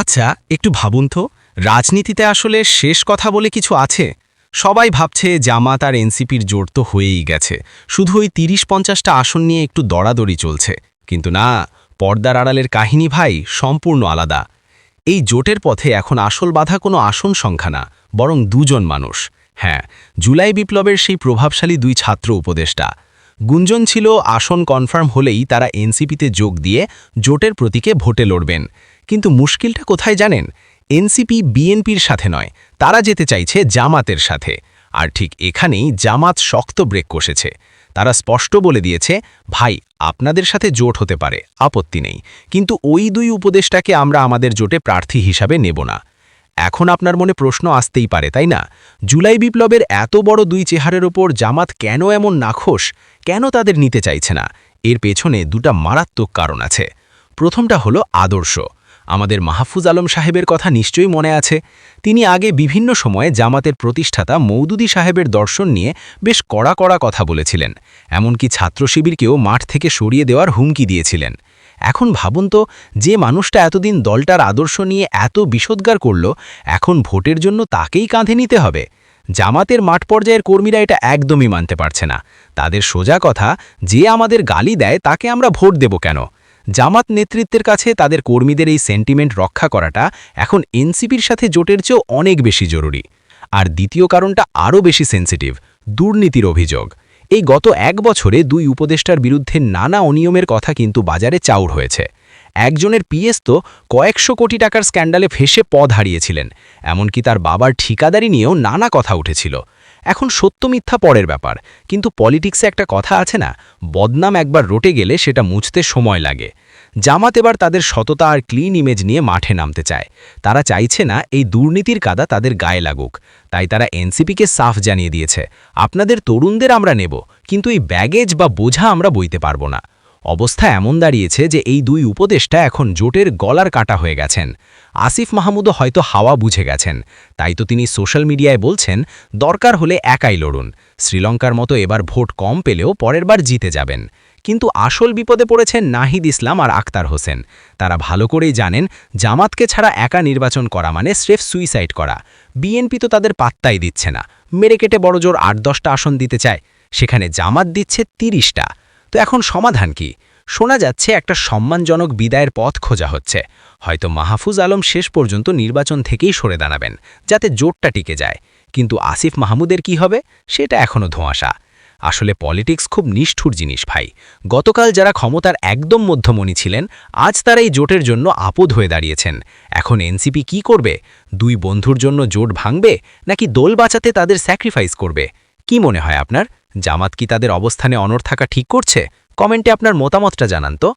আচ্ছা একটু ভাবুন তো, রাজনীতিতে আসলে শেষ কথা বলে কিছু আছে? সবাই ভাবছে জামাত আর এনসিপির জোর তো হয়েই গেছে, শুধু ওই তিরিশ পঞ্চাশটা আসন নিয়ে একটু দড়াদড়ি চলছে। কিন্তু না, পর্দার আড়ালের কাহিনী ভাই সম্পূর্ণ আলাদা। এই জোটের পথে এখন আসল বাধা কোনো আসন সংখ্যা না, বরং দুজন মানুষ। হ্যাঁ জুলাই বিপ্লবের সেই প্রভাবশালী দুই ছাত্র উপদেষ্টা। গুঞ্জন ছিল, আসন কনফার্ম হলেই তারা এনসিপিতে যোগ দিয়ে জোটের প্রতীকে ভোটে লড়বেন। কিন্তু মুশকিলটা কোথায় জানেন? এনসিপি, বিএনপির সাথে নয়, তারা যেতে চাইছে জামাতের সাথে। আর ঠিক এখানেই জামাত শক্ত ব্রেক কষেছে। তারা স্পষ্ট বলে দিয়েছে, ভাই, আপনাদের সাথে জোট হতে পারে, আপত্তি নেই। কিন্তু ওই দুই উপদেশটাকে আমরা আমাদের জোটে প্রার্থী হিসাবে নেব না। এখন আপনার মনে প্রশ্ন আসতেই পারে, তাই না? জুলাই বিপ্লবের এত বড় দুই চেহারের ওপর জামাত কেন এমন নাখোশ? কেন তাদের নিতে চাইছে না? এর পেছনে দুটা মারাত্মক কারণ আছে। প্রথমটা হলো আদর্শ। আমাদের মাহফুজ আলম সাহেবের কথা নিশ্চয়ই মনে আছে। তিনি আগে বিভিন্ন সময়ে জামাতের প্রতিষ্ঠাতা মৌদুদি সাহেবের দর্শন নিয়ে বেশ কড়া কড়া কথা বলেছিলেন। এমনকি ছাত্র শিবিরকেও মাঠ থেকে সরিয়ে দেওয়ার হুমকি দিয়েছিলেন। এখন ভাবুন তো, যে মানুষটা এতদিন দলটার আদর্শ নিয়ে এত বিষোদ্গার করল, এখন ভোটের জন্য তাকেই কাঁধে নিতে হবে। জামাতের মাঠ পর্যায়ের কর্মীরা এটা একদমই মানতে পারছে না। তাদের সোজা কথা, যে আমাদের গালি দেয় তাকে আমরা ভোট দেব কেন? জামাত নেতৃত্বের কাছে তাদের কর্মীদের এই সেন্টিমেন্ট রক্ষা করাটা এখন এনসিপির সাথে জোটের চেয়েও অনেক বেশি জরুরি। আর দ্বিতীয় কারণটা আরও বেশি সেন্সিটিভ, দুর্নীতির অভিযোগ। এই গত এক বছরে দুই উপদেষ্টার বিরুদ্ধে নানা অনিয়মের কথা কিন্তু বাজারে চাউর হয়েছে। একজনের পিএস তো কয়েকশো কোটি টাকার স্ক্যান্ডালে ফেসে পদ হারিয়েছিলেন। এমনকি তার বাবার ঠিকাদারি নিয়েও নানা কথা উঠেছিল। এখন সত্য মিথ্যা পরের ব্যাপার। কিন্তু পলিটিক্সে একটা কথা আছে না, বদনাম একবার রোটে গেলে সেটা মুছতে সময় লাগে। জামাত এবার তাদের সততা আর ক্লিন ইমেজ নিয়ে মাঠে নামতে চায়। তারা চাইছে না এই দুর্নীতির কাদা তাদের গায়ে লাগুক। তাই তারা এনসিপিকে সাফ জানিয়ে দিয়েছে। আপনাদের তরুণদের আমরা নেব, কিন্তু এই ব্যাগেজ বা বোঝা আমরা বইতে পারব না। অবস্থা এমন দাঁড়িয়েছে যে এই দুই উপদেষ্টা এখন জোটের গলার কাটা হয়ে গেছেন। আসিফ মাহমুদও হয়তো হাওয়া বুঝে গেছেন। তাই তো তিনি সোশ্যাল মিডিয়ায় বলছেন, দরকার হলে একাই লড়ুন। শ্রীলঙ্কার মতো এবার ভোট কম পেলেও পরের বার জিতে যাবেন। কিন্তু আসল বিপদে পড়েছেন নাহিদ ইসলাম আর আক্তার হোসেন। তারা ভালো করেই জানেন, জামাতকে ছাড়া একা নির্বাচন করা মানে স্রেফ সুইসাইড করা। বিএনপি তো তাদের পাত্তাই দিচ্ছে না। মেরে কেটে বড়জোর আট দশটা আসন দিতে চায়। সেখানে জামাত দিচ্ছে তিরিশটা। তো এখন সমাধান কি? শোনা যাচ্ছে একটা সম্মানজনক বিদায়ের পথ খোঁজা হচ্ছে। হয়তো মাহফুজ আলম শেষ পর্যন্ত নির্বাচন থেকেই সরে দাঁড়াবেন, যাতে জোটটা টিকে যায়। কিন্তু আসিফ মাহমুদের কি হবে? সেটা এখনও ধোঁয়াশা। আসলে পলিটিক্স খুব নিষ্ঠুর জিনিস ভাই। গতকাল যারা ক্ষমতার একদম মধ্যমণি ছিলেন, আজ তারা এই জোটের জন্য আপদ হয়ে দাঁড়িয়েছেন। এখন এনসিপি কি করবে? দুই বন্ধুর জন্য জোট ভাঙবে, নাকি দোল বাঁচাতে তাদের স্যাক্রিফাইস করবে? কি মনে হয় আপনার? জামাত কি তাদের অবস্থানে অনর থাকা ঠিক করছে? কমেন্টে আপনার মতামতটা জানান তো।